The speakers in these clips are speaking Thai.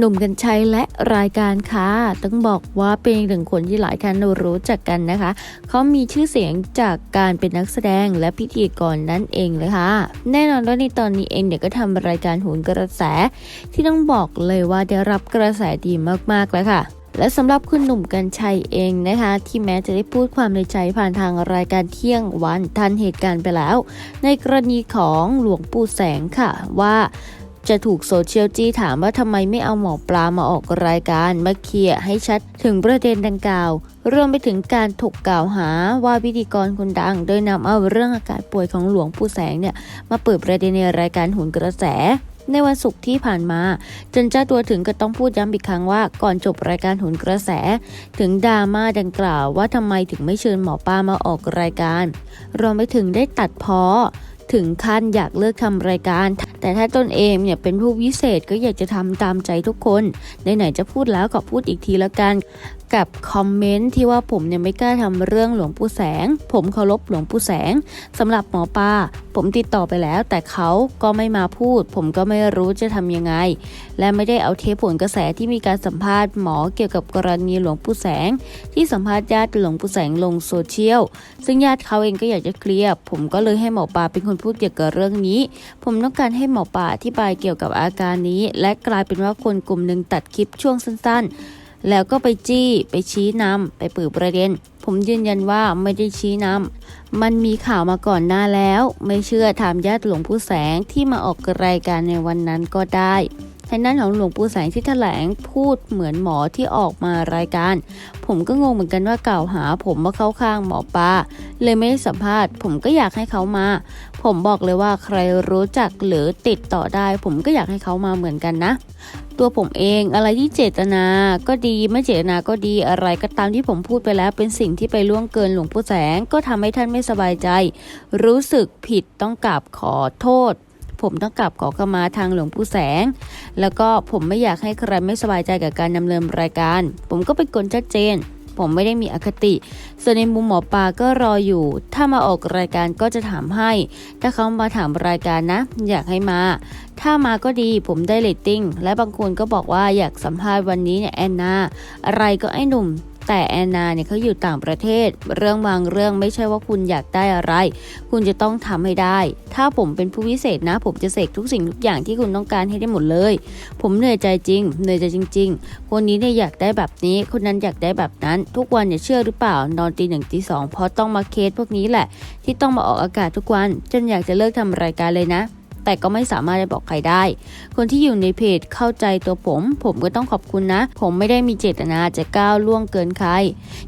หนุ่มกัญชัยและรายการค่ะต้องบอกว่าเป็นหนึ่งคนที่หลายท่านรู้จักกันนะคะ เขามีชื่อเสียงจากการเป็นนักแสดงและพิธีกรนั่นเองเลยค่ะ แน่นอนว่าในตอนนี้เองเนี่ยก็ทำรายการโหนกระแส ที่ต้องบอกเลยว่าได้รับกระแสดีมากๆแล้วค่ะและสำหรับคุณหนุ่มกัญชัยเองนะคะ ที่แม้จะได้พูดความในใจผ่านทางรายการเที่ยงวันทันเหตุการณ์ไปแล้ว ในกรณีของหลวงปู่แสงค่ะว่า จะถูกโซเชียลจี้ถามว่าทำไมไม่เอาหมอปลามาออกรายการมาเคลียร์ให้ชัดถึงประเด็นดังกล่าวรวมไปถึงการถูกกล่าวหาว่าพิธีกรคนดัง โดยนำเอาเรื่องอาการป่วยของหลวงปู่แสงเนี่ยมาเปิดประเด็นในรายการหุนกระแสในวันศุกร์ที่ผ่านมา จนเจ้าตัวถึงก็ต้องพูดย้ำอีกครั้งว่าก่อนจบรายการหุนกระแส ถึงดราม่าดังกล่าวว่าทำไมถึงไม่เชิญหมอปลามาออกรายการรวมไปถึงได้ตัดพ้อ ถึงขั้นอยากเลิกทำรายการ แต่ถ้าตนเองเนี่ยเป็นผู้วิเศษก็อยากจะทำตามใจทุกคนไหนๆจะพูดแล้วก็พูดอีกทีละกันกับคอมเมนต์ที่ว่าผมเนี่ยไม่กล้าทำเรื่องหลวงปู่แสง ผมเคารพหลวงปู่แสงสำหรับหมอปลาผมติดต่อไปแล้ว แต่เขาก็ไม่มาพูด ผมก็ไม่รู้จะทำยังไง และไม่ได้เอาเทปผลกระแสที่มีการสัมภาษณ์หมอเกี่ยวกับกรณีหลวงปู่แสง ที่สัมภาษณ์ญาติหลวงปู่แสงลงโซเชียลซึ่งญาติเขาเองก็อยากจะเคลียร์ผมก็เลยให้หมอปลาเป็นคนพูดเกี่ยวกับเรื่องนี้ ผมต้องการให้หมอป่าอธิบายเกี่ยวกับอาการนี้ และกลายเป็นว่าคนกลุ่มหนึ่งตัดคลิปช่วงสั้น ๆ แล้วก็ไปจี้ ไปชี้นำไปเปิดประเด็น ผมยืนยันว่าไม่ได้ชี้นำมันมีข่าวมาก่อนหน้าแล้ว ไม่เชื่อถามญาติหลวงผู้แสงที่มาออกรายการในวันนั้นก็ได้ ทางด้านของหลวงปู่แสงที่แถลงพูดเหมือนหมอที่ออกมารายการ ผมก็งงเหมือนกันว่ากล่าวหา ผมมาเข้าข้างหมอปลาเลยไม่ได้สัมภาษณ์ ผมก็อยากให้เขามา ผมบอกเลยว่าใครรู้จักหรือติดต่อได้ ผมก็อยากให้เขามาเหมือนกันนะ ตัวผมเองอะไรที่เจตนาก็ดีไม่เจตนาก็ดีอะไรก็ตามที่ผมพูดไปแล้ว เป็นสิ่งที่ไปล่วงเกินหลวงปู่แสงก็ทำให้ท่านไม่สบายใจ รู้สึกผิดต้องกราบขอโทษ ผมต้องกลับขอขมาทางหลวงปู่แสง แล้วก็ผมไม่อยากให้ใครไม่สบายใจกับการดำเนินรายการ ผมก็เป็นคนชัดเจน ผมไม่ได้มีอคติ ส่วนในมุมหมอปลาก็รออยู่ ถ้ามาออกรายการก็จะถามให้ ถ้าเขามาถามรายการนะ อยากให้มา ถ้ามาก็ดีผมได้เรตติ้ง และบางคนก็บอกว่าอยากสัมภาษณ์วันนี้เนี่ยแอนนา อะไรก็ไอ้หนุ่ม แต่แอนนาเนี่ยเขาอยู่ต่างประเทศ เรื่องบางเรื่องไม่ใช่ว่าคุณอยากได้อะไร คุณจะต้องทำให้ได้ ถ้าผมเป็นผู้วิเศษนะ ผมจะเสกทุกสิ่งทุกอย่างที่คุณต้องการให้ได้หมดเลย ผมเหนื่อยใจจริง เหนื่อยใจจริง ๆ คนนี้เนี่ยอยากได้แบบนี้ คนนั้นอยากได้แบบนั้น ทุกวันเนี่ยเชื่อหรือเปล่า นอนตีหนึ่งตีสองเพราะต้องมาเคสพวกนี้แหละ ที่ต้องมาออกอากาศทุกวัน จนอยากจะเลิกทำรายการเลยนะ แต่ก็ไม่สามารถจะบอกใครได้ คนที่อยู่ในเพจเข้าใจตัวผม ผมก็ต้องขอบคุณนะ ผมไม่ได้มีเจตนาจะก้าวล่วงเกินใคร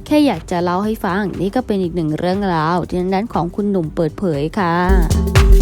แค่อยากจะเล่าให้ฟัง นี่ก็เป็นอีกหนึ่งเรื่องราวที่นั้นของคุณหนุ่มเปิดเผยค่ะ